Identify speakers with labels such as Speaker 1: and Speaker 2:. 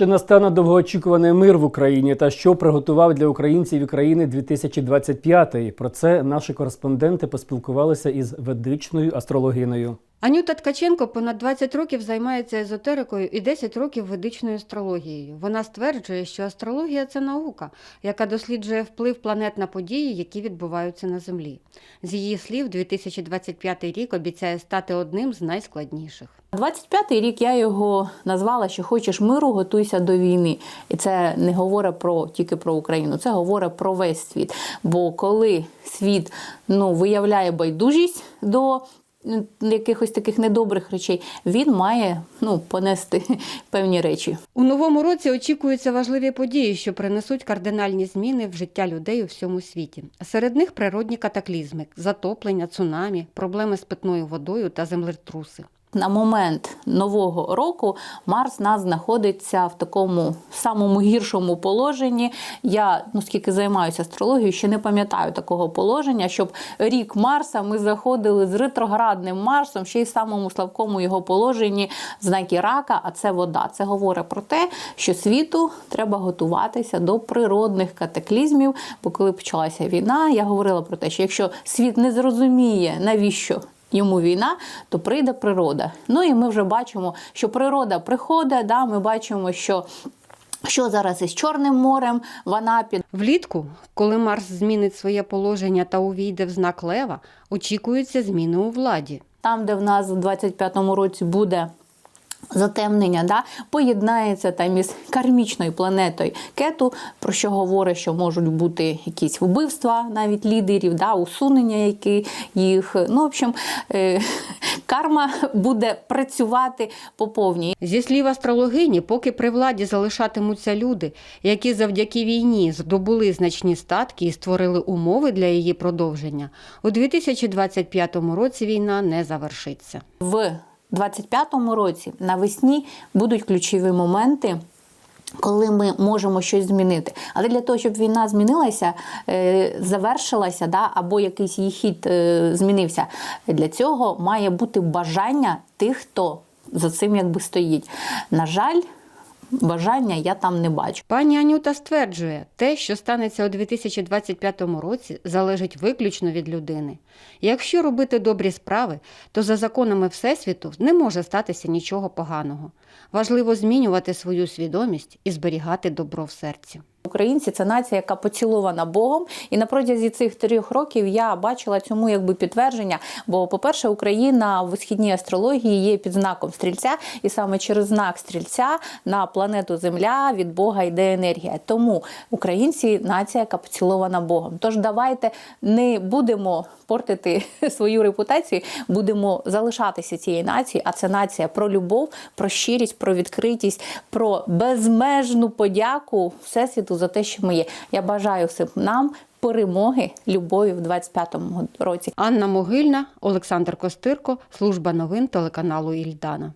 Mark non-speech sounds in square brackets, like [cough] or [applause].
Speaker 1: Чи настане довгоочікуваний мир в Україні та що приготував для українців і країни 2025? Про це наші кореспонденти поспілкувалися із ведичною астрологиною.
Speaker 2: Анюта Ткаченко понад 20 років займається езотерикою і 10 років ведичною астрологією. Вона стверджує, що астрологія це наука, яка досліджує вплив планет на події, які відбуваються на Землі. З її слів, 2025 рік обіцяє стати одним з найскладніших.
Speaker 3: 25-й рік я його назвала, що хочеш миру, готуйся до війни. І це не говорить про тільки про Україну, це говорить про весь світ. Бо коли світ ну, виявляє байдужість до якихось таких недобрих речей, він має ну, понести [laughs] певні речі.
Speaker 2: У новому році очікуються важливі події, що принесуть кардинальні зміни в життя людей у всьому світі. Серед них природні катаклізми, затоплення, цунамі, проблеми з питною водою та землетруси.
Speaker 3: На момент нового року Марс нас знаходиться в такому самому гіршому положенні. Я ну скільки займаюся астрологією, ще не пам'ятаю такого положення, щоб рік Марса ми заходили з ретроградним Марсом, ще й в самому слабкому його положенні в знакі рака. А це вода. Це говорить про те, що світу треба готуватися до природних катаклізмів. Бо коли почалася війна, я говорила про те, що якщо світ не зрозуміє, навіщо йому війна, то прийде природа. Ну і ми вже бачимо, що природа приходить. Да, ми бачимо, що. Що зараз із Чорним морем в Анапі?
Speaker 2: Влітку, коли Марс змінить своє положення та увійде в знак Лева, очікуються зміни у владі.
Speaker 3: Там, де в нас в 25-му році буде затемнення, да, поєднається там із кармічною планетою кету, про що говорить, що можуть бути якісь вбивства навіть лідерів, да, усунення які їх. Ну, в общем, е, карма буде працювати по повній.
Speaker 2: Зі слів астрологині, поки при владі залишатимуться люди, які завдяки війні здобули значні статки і створили умови для її продовження, у 2025 році війна не завершиться.
Speaker 3: В 25-му році навесні будуть ключові моменти. Коли ми можемо щось змінити, але для того, щоб війна змінилася, е, завершилася, да, або якийсь її хід е, змінився, для цього має бути бажання тих, хто за цим якби стоїть. На жаль, бажання я там не бачу.
Speaker 2: Пані Анюта стверджує, те, що станеться у 2025 році, залежить виключно від людини. Якщо робити добрі справи, то за законами Всесвіту не може статися нічого поганого. Важливо змінювати свою свідомість і зберігати добро в серці.
Speaker 3: Українці це нація, яка поцілована Богом, і на протязі цих трьох років я бачила цьому якби підтвердження. Бо, по-перше, Україна в східній астрології є під знаком стрільця, і саме через знак стрільця на планету Земля від Бога йде енергія. Тому українці нація, яка поцілована Богом. Тож давайте не будемо портити [laughs] свою репутацію, будемо залишатися цією нацією. А це нація про любов, про щирість, про відкритість, про безмежну подяку всесвіту за те, що ми є. Я бажаю всім нам перемоги, любові в 25-му році.
Speaker 2: Анна Могильна, Олександр Костирко, служба новин телеканалу Ільдана.